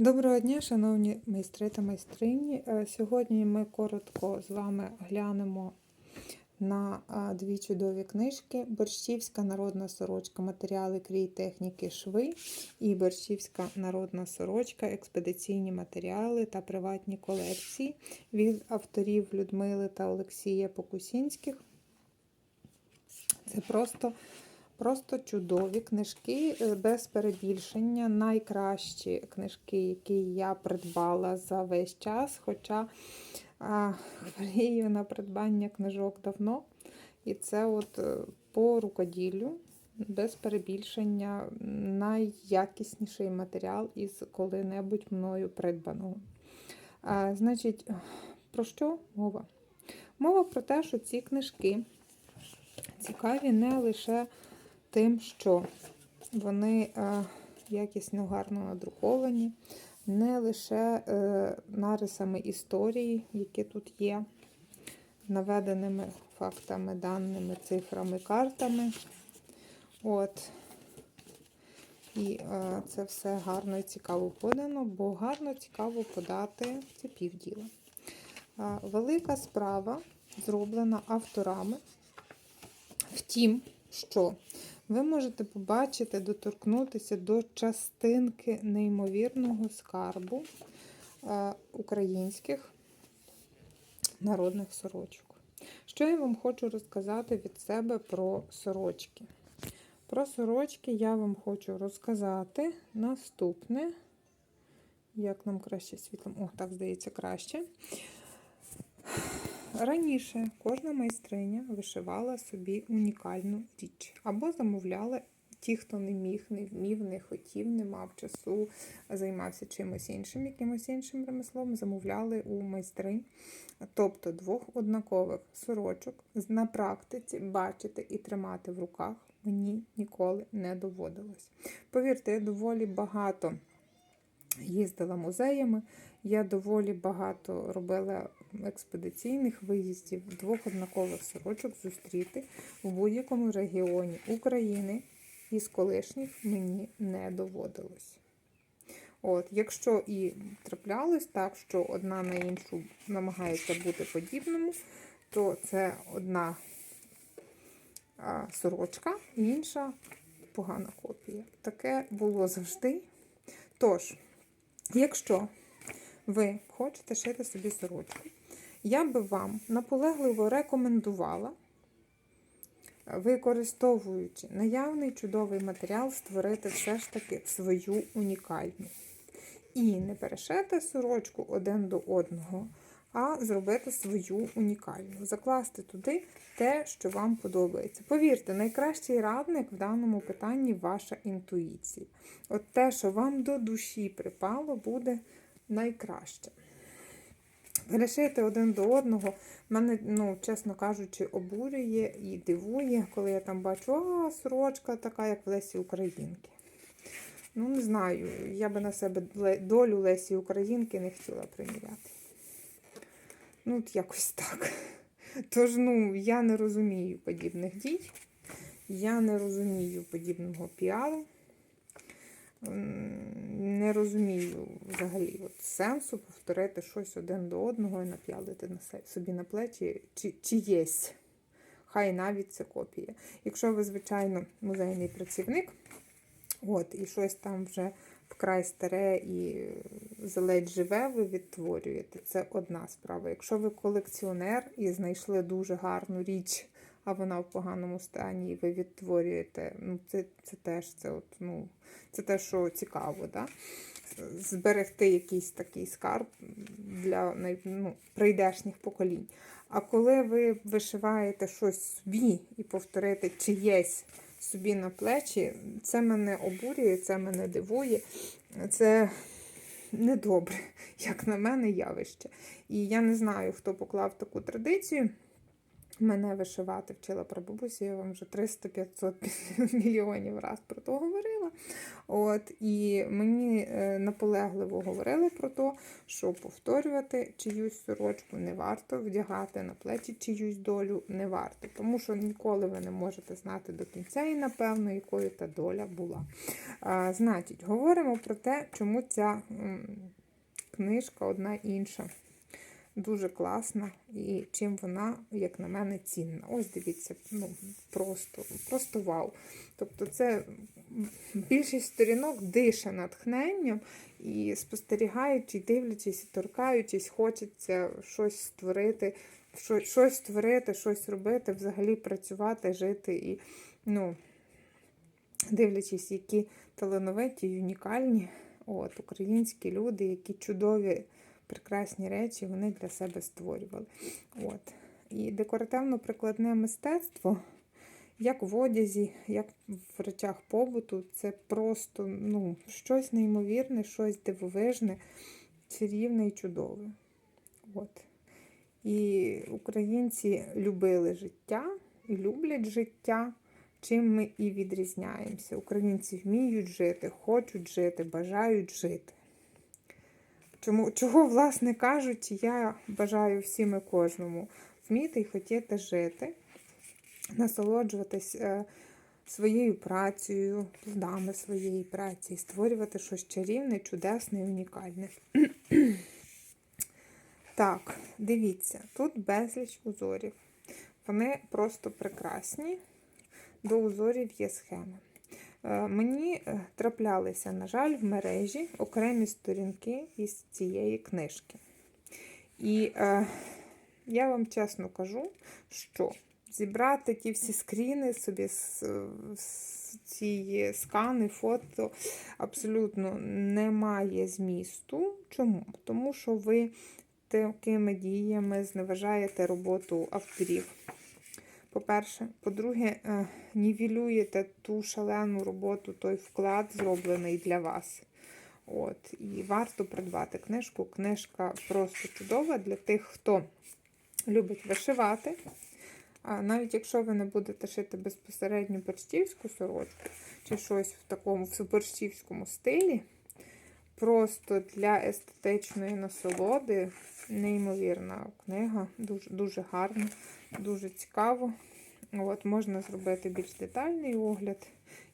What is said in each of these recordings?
Доброго дня, шановні майстри та майстрині. Е, Сьогодні ми коротко з вами глянемо на дві чудові книжки: Борщівська народна сорочка, матеріали крій техніки шви і Борщівська народна сорочка, експедиційні матеріали та приватні колекції від авторів Людмили та Олексія Покусінських. Це просто Просто чудові книжки е, без перебільшення. Найкращі книжки, які я придбала за весь час. Хоча хворію на придбання книжок давно. І це от е, по рукоділлю, без перебільшення, найякісніший матеріал із коли-небудь мною придбаного. А, Значить, про що мова? Мова про те, що ці книжки цікаві не лише тим, що вони е, якісно гарно надруковані, не лише е, нарисами історії, які тут є, наведеними фактами, даними, цифрами, картами. От. І е, це все гарно і цікаво подано, бо гарно цікаво подати це півділа. Велика справа зроблена авторами. Втім, що ви можете побачити, доторкнутися до частинки неймовірного скарбу е, українських народних сорочок. Що я вам хочу розказати від себе про сорочки? Про сорочки я вам хочу розказати наступне. Як нам краще світлом? О, так здається, краще. Раніше кожна майстриня вишивала собі унікальну річ або замовляла ті, хто не міг, не вмів, не хотів, не мав часу, займався чимось іншим, якимось іншим ремеслом, замовляли у майстринь. Тобто двох однакових сорочок на практиці бачити і тримати в руках мені ніколи не доводилось. Повірте, я доволі багато їздила музеями. Я доволі багато робила експедиційних виїздів, двох однакових сорочок зустріти в будь-якому регіоні України із колишніх мені не доводилось. От, Якщо і траплялось так, що одна на іншу намагається бути подібному, то це одна а, сорочка, інша погана копія. Таке було завжди. Тож, якщо ви хочете шити собі сорочку, я би вам наполегливо рекомендувала, використовуючи наявний чудовий матеріал, створити все ж таки свою унікальну. І не перешити сорочку один до одного, а зробити свою унікальну. Закласти туди те, що вам подобається. Повірте, найкращий радник в даному питанні ваша інтуїція. От те, що вам до душі припало, буде найкраще. Перешити один до одного, мене, ну, чесно кажучи, обурює і дивує, коли я там бачу, а, сорочка така, як в Лесі Українки. Ну, не знаю, я би на себе долю Лесі Українки не хотіла приміряти. Ну, от якось так. Тож, ну, я не розумію подібних дій, я не розумію подібного піару не розумію взагалі от сенсу повторити щось один до одного і нап'ялити на собі на плечі, чи, єсть. Хай навіть це копія. Якщо ви, звичайно, музейний працівник, от, і щось там вже вкрай старе і заледь живе, ви відтворюєте. Це одна справа. Якщо ви колекціонер і знайшли дуже гарну річ, а вона в поганому стані, і ви відтворюєте, ну, це це теж це от, ну, це те, що цікаво. Да? Зберегти якийсь такий скарб для ну, прийдешніх поколінь. А коли ви вишиваєте щось собі і повторити чиєсь собі на плечі, це мене обурює, це мене дивує. Це недобре, як на мене, явище. І я не знаю, хто поклав таку традицію. Мене вишивати вчила прабабуся, я вам вже 300-500 мільйонів раз про то говорила. От, І мені е, наполегливо говорили про те, що повторювати чиюсь сорочку не варто, вдягати на плечі чиюсь долю не варто. Тому що ніколи ви не можете знати до кінця і, напевно, якою та доля була. А, Значить, говоримо про те, чому ця м, книжка одна інша дуже класна і чим вона, як на мене, цінна. Ось дивіться, ну просто, просто вау. Тобто, це більшість сторінок дише натхненням і спостерігаючи, дивлячись, і торкаючись, хочеться щось створити, щось, створити, щось робити, взагалі працювати, жити і, ну, дивлячись, які талановиті унікальні от, українські люди, які чудові прекрасні речі вони для себе створювали. От. І декоративно-прикладне мистецтво, як в одязі, як в речах побуту, це просто ну, щось неймовірне, щось дивовижне, чарівне і чудове. От. І українці любили життя і люблять життя, чим ми і відрізняємося. Українці вміють жити, хочуть жити, бажають жити. Чому, Чого, власне кажучи, я бажаю всім і кожному вміти і хотіти жити, насолоджуватись е, своєю працею, плодами своєї праці, створювати щось чарівне, чудесне і унікальне. Так, дивіться, тут безліч узорів. Вони просто прекрасні. До узорів є схеми. Е, мені е, траплялися, на жаль, в мережі окремі сторінки із цієї книжки. І е, я вам чесно кажу, що зібрати ті всі скріни собі ці скани, фото абсолютно немає змісту. Чому? Тому що ви такими діями зневажаєте роботу авторів. По-перше, по-друге, е, нівелюєте ту шалену роботу, той вклад, зроблений для вас. От, І варто придбати книжку. Книжка просто чудова для тих, хто любить вишивати. А навіть якщо ви не будете шити безпосередньо борщівську сорочку, чи щось в такому в борщівському стилі, просто для естетичної насолоди, неймовірна книга, дуже, дуже гарна. Дуже цікаво. От, Можна зробити більш детальний огляд.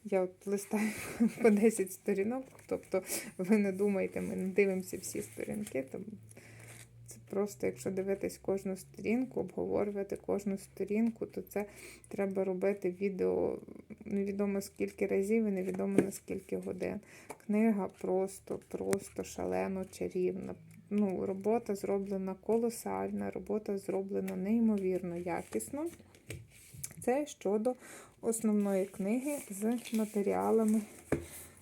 Я от листаю по 10 сторінок, тобто ви не думайте, ми не дивимося всі сторінки. Там просто, якщо дивитись кожну сторінку, обговорювати кожну сторінку, то це треба робити відео невідомо скільки разів і невідомо на скільки годин. Книга просто, просто шалено чарівна ну, робота зроблена колосальна, робота зроблена неймовірно якісно. Це щодо основної книги з матеріалами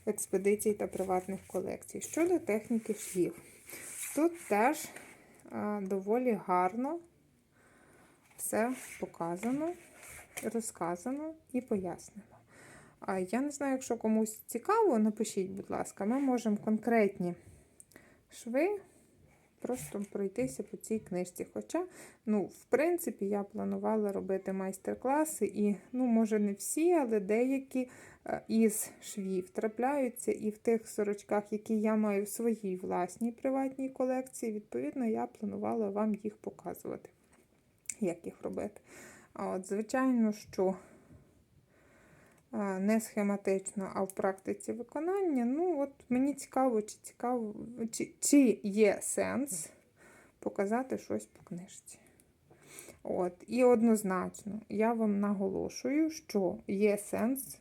експедицій та приватних колекцій. Щодо техніки швів. Тут теж доволі гарно все показано, розказано і пояснено. Я не знаю, якщо комусь цікаво, напишіть, будь ласка, ми можемо конкретні шви просто пройтися по цій книжці. Хоча, ну, в принципі, я планувала робити майстер-класи, і, ну, може, не всі, але деякі е, із швів трапляються і в тих сорочках, які я маю в своїй власній приватній колекції, відповідно, я планувала вам їх показувати, як їх робити. От, звичайно, що не схематично, а в практиці виконання. Ну, от Мені цікаво, чи цікаво, чи, чи є сенс показати щось по книжці. От, І однозначно, я вам наголошую, що є сенс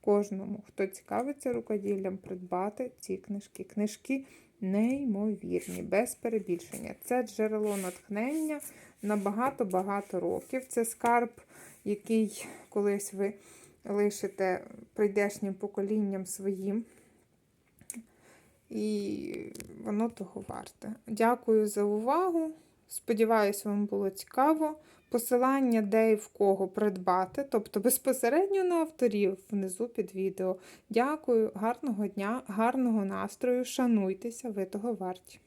кожному, хто цікавиться рукоділлям, придбати ці книжки. Книжки неймовірні, без перебільшення. Це джерело натхнення на багато-багато років. Це скарб, який колись ви лишите прийдешнім поколінням своїм. І воно того варте. Дякую за увагу. Сподіваюсь, вам було цікаво. Посилання, де і в кого придбати, тобто безпосередньо на авторів внизу під відео. Дякую, гарного дня, гарного настрою. Шануйтеся, ви того варті.